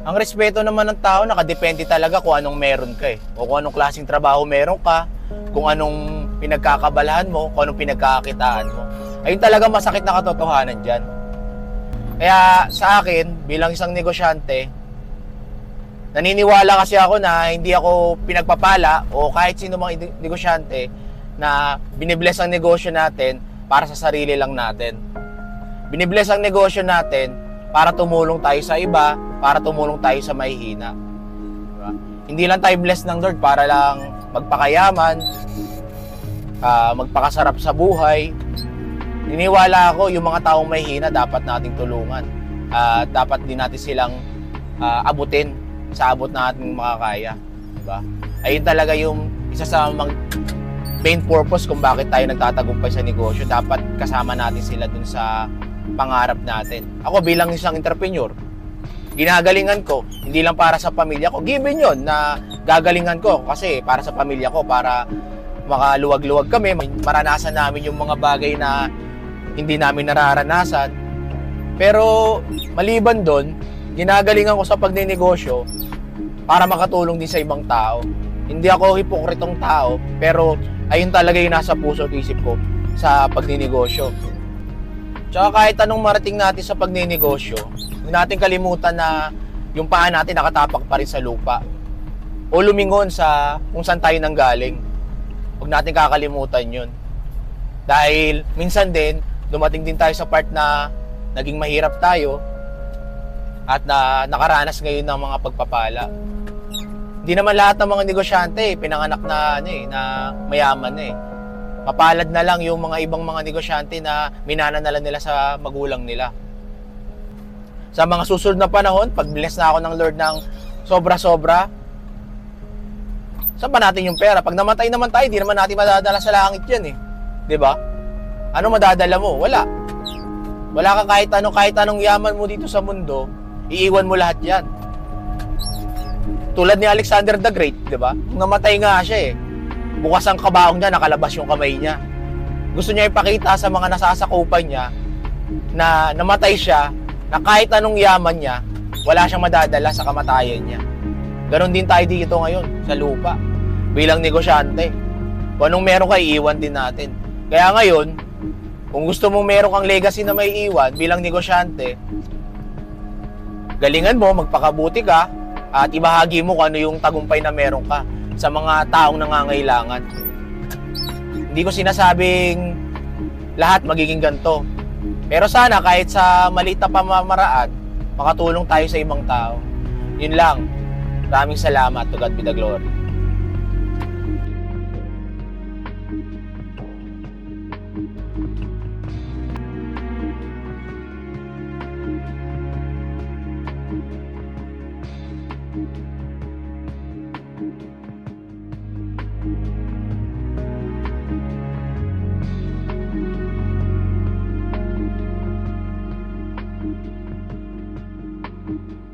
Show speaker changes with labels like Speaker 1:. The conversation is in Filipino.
Speaker 1: Ang respeto naman ng tao, nakadepende talaga kung anong meron ka eh. O kung anong klaseng trabaho meron ka, kung anong pinagkakabalahan mo, kung anong pinagkakakitaan mo. Ayun talaga masakit na katotohanan dyan. Kaya sa akin, bilang isang negosyante, naniniwala kasi ako na hindi ako pinagpapala o kahit sino mang negosyante na binibless ang negosyo natin para sa sarili lang natin. Binibless ang negosyo natin para tumulong tayo sa iba, para tumulong tayo sa mahihina. Diba? Hindi lang tayo blessed ng Lord para lang magpakayaman, ah, magpakasarap sa buhay. Niniwala ako yung mga taong mahihina dapat nating tulungan. At dapat din natin silang ah, abutin sa abot na ating makakaya. Diba? Ayun talaga yung isa sa mga main purpose kung bakit tayo nagtatagumpay sa negosyo. Dapat kasama natin sila dun sa pangarap natin. Ako bilang isang entrepreneur, ginagalingan ko, hindi lang para sa pamilya ko. Given yon na gagalingan ko kasi para sa pamilya ko, para makaluwag-luwag kami, maranasan namin yung mga bagay na hindi namin nararanasan. Pero maliban doon, ginagalingan ko sa pagninegosyo para makatulong din sa ibang tao. Hindi ako hipokritong tao, pero ayun talaga yung nasa puso at isip ko sa pagninegosyo. Tsaka kahit anong marating natin sa pagninegosyo, huwag natin kalimutan na yung paa natin nakatapak pa rin sa lupa. O lumingon sa kung saan tayo nanggaling. Huwag natin kakalimutan yun. Dahil minsan din, dumating din tayo sa part na naging mahirap tayo at na nakaranas ngayon ng mga pagpapala. Hindi naman lahat ng mga negosyante eh, pinanganak na ano eh, na mayaman eh. Mapalad na lang yung mga ibang mga negosyante na minana na lang nila sa magulang nila. Sa mga susunod na panahon, pag bless na ako ng Lord ng sobra-sobra, saan pa natin yung pera? Pag namatay naman tayo, di naman natin madadala sa langit yan eh. ba? Ano madadala mo? Wala. Wala ka kahit ano, kahit anong yaman mo dito sa mundo, iiwan mo lahat yan. Tulad ni Alexander the Great, di ba? Namatay nga siya eh. Bukas ang kabaong niya, nakalabas yung kamay niya. Gusto niya ipakita sa mga nasasakupan niya na namatay siya, na kahit anong yaman niya, wala siyang madadala sa kamatayan niya. Ganon din tayo dito ngayon, sa lupa. Bilang negosyante. Kung anong meron ka, iiwan din natin. Kaya ngayon, kung gusto mo meron kang legacy na may iwan bilang negosyante, galingan mo, magpakabuti ka, at ibahagi mo kung ano yung tagumpay na meron ka sa mga taong nangangailangan. Hindi ko sinasabing lahat magiging ganito. Pero sana kahit sa maliit na pamamaraan, makatulong tayo sa ibang tao. Yun lang. Maraming salamat. To God be the glory. you.